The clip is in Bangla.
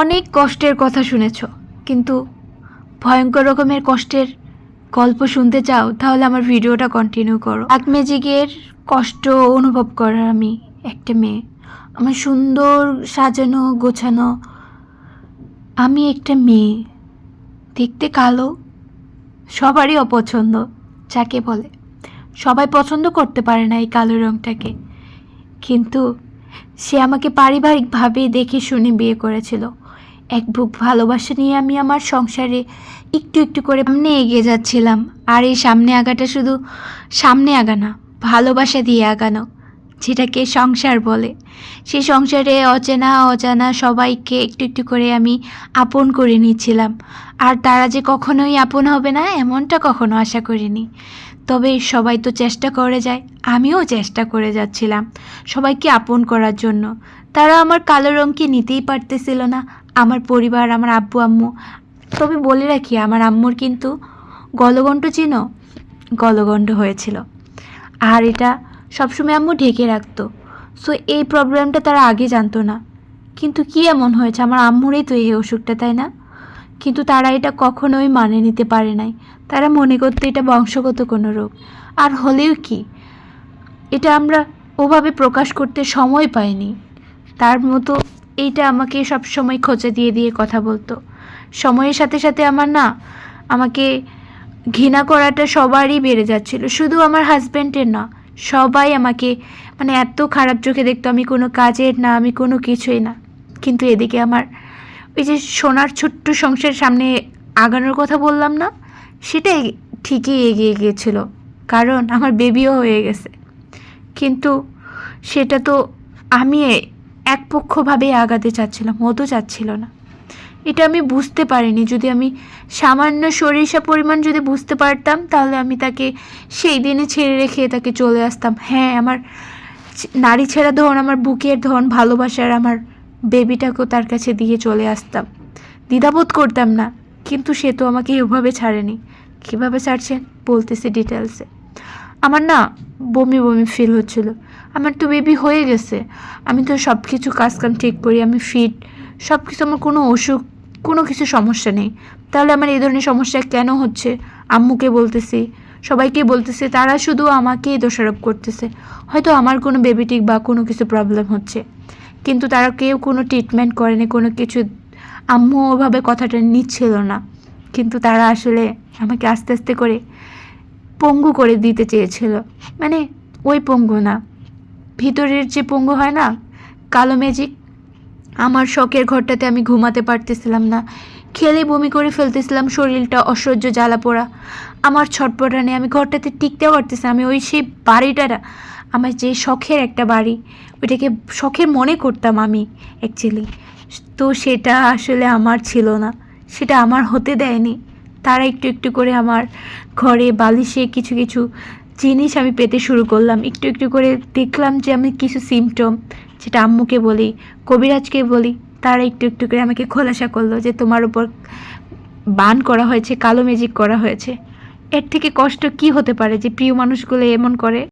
অনেক কষ্টের কথা শুনেছ, কিন্তু ভয়ঙ্কর রকমের কষ্টের গল্প শুনতে চাও, তাহলে আমার ভিডিওটা কন্টিনিউ করো। এক ম্যাজিকের কষ্ট অনুভব করার আমি একটা মেয়ে। আমার সুন্দর সাজানো, গোছানো, আমি একটা মেয়ে। দেখতে কালো, সবারই অপছন্দ, যাকে বলে। সবাই পছন্দ করতে পারে না এই কালো রঙটাকে কিন্তু সে আমাকে পারিবারিকভাবে দেখে শুনে বিয়ে করেছিল। এক বুক ভালোবাসা নিয়ে আমি আমার সংসারে একটু একটু করে সামনে এগিয়ে যাচ্ছিলাম। আর এই সামনে আগাটা শুধু সামনে আগানা, ভালোবাসা দিয়ে আগানো, যেটাকে সংসার বলে। সেই সংসারে অচেনা, অজানা সবাইকে একটু একটু করে আমি আপন করে নিচ্ছিলাম। আর তারা যে কখনোই আপন হবে না, এমনটা কখনো আশা করিনি। তবে সবাই তো চেষ্টা করে যায়, আমিও চেষ্টা করে যাচ্ছিলাম সবাইকে আপন করার জন্য। তারা আমার কালো রঙকে নিতেই পারতেছিল না আমার পরিবার, আমার আব্বু, আম্মু। তবে বলে রাখি, আমার আম্মুর কিন্তু গলগণ্ড চিনো গলগণ্ড হয়েছিল। আর এটা সবসময় আম্মু ঢেকে রাখতো। সো এই প্রবলেমটা তারা আগে জানতো না। কিন্তু কি এমন হয়েছে? আমার আম্মুরই তো এই অসুখটা, তাই না? কিন্তু তারা এটা কখনোই মানে নিতে পারে নাই। তারা মনে করতো এটা বংশগত কোনো রোগ। আর হলেও কি? এটা আমরা ওভাবে প্রকাশ করতে সময় পাইনি। তার মতো এইটা আমাকে সব সময় খোঁচা দিয়ে দিয়ে কথা বলতো। সময়ের সাথে সাথে আমার না, আমাকে ঘৃণা করাটা সবারই বেড়ে যাচ্ছিল। শুধু আমার হাজব্যান্ডের না, সবাই আমাকে মানে এত খারাপ চোখে দেখতো আমি কোনো কাজের না, আমি কোনো কিছুই না। কিন্তু এদিকে আমার ওই যে সোনার ছোট্ট সংসার সামনে আগানোর কথা বললাম না, সেটাই ঠিকই এগিয়ে গিয়েছিল। কারণ আমার বেবিও হয়ে গেছে। কিন্তু সেটা তো আমি একপক্ষভাবে আগাতে চাচ্ছিলাম ও তো চাচ্ছিল না। এটা আমি বুঝতে পারিনি। যদি আমি সামান্য সরিষা পরিমাণ যদি বুঝতে পারতাম, তাহলে আমি তাকে সেই দিনে ছেড়ে রেখে তাকে চলে আসতাম। হ্যাঁ আমার নারী ছেঁড়া ধন, আমার বুকের ধন, ভালোবাসার আমার বেবিটাকেও তার কাছে দিয়ে চলে আসতাম। দ্বিধাবোধ করতাম না, কিন্তু সে তো আমাকে এভাবে ছাড়েনি। কীভাবে ছাড়ছেন বলতেছে ডিটেলসে আমার না বমি বমি ফিল হচ্ছিল। আমার তো বেবি হয়ে গেছে। আমি তো সব কিছু কাজকাম ঠিক করি, আমি ফিট সব কিছু আমার কোনো অসুখ, কোনো কিছু সমস্যা নেই। তাহলে আমার এই ধরনের সমস্যা কেন হচ্ছে? আম্মুকে বলতেছি। সবাইকে বলতেছে, তারা শুধু আমাকেই দোষারোপ করতেছে। হয়তো আমার কোনো বেবিটিক বা কোনো কিছু প্রবলেম হচ্ছে। কিন্তু তারা কেউ কোনো ট্রিটমেন্ট করেনি, কোনো কিছু আম্মু ওভাবে কথাটা নিচ্ছিল না। কিন্তু তারা আসলে আমাকে আস্তে আস্তে করে পঙ্গু করে দিতে চেয়েছিল। মানে ওই পঙ্গু না। ভিতরের যে পঙ্গু হয় না, কালো ম্যাজিক আমার শখের ঘরটাতে আমি ঘুমাতে পারতেছিলাম না। খেলে বমি করে ফেলতেছিলাম শরীরটা, অসহ্য জ্বালা পোড়া। আমার ছটপটানে আমি ঘরটাতে টিকতে পারতেছি না। আমি ওই সেই বাড়িটারা আমার যে শখের একটা বাড়ি, ওইটাকে শখের মনে করতাম আমি অ্যাকচুয়ালি তো সেটা আসলে আমার ছিল না। সেটা আমার হতে দেয়নি। তারা একটু একটু করে আমার ঘরে বালিশে কিছু কিছু জিনিস আমি পেতে শুরু করলাম। একটু একটু করে দেখলাম যে আমি কিছু সিমটম যেটা আম্মুকে বলি, কবিরাজকে বলি, তারা একটু একটু করে আমাকে খোলাসা করল যে তোমার উপর বান করা হয়েছে, কালো ম্যাজিক করা হয়েছে। এর থেকে কষ্ট কি হতে পারে যে প্রিয় মানুষগুলো এমন করে?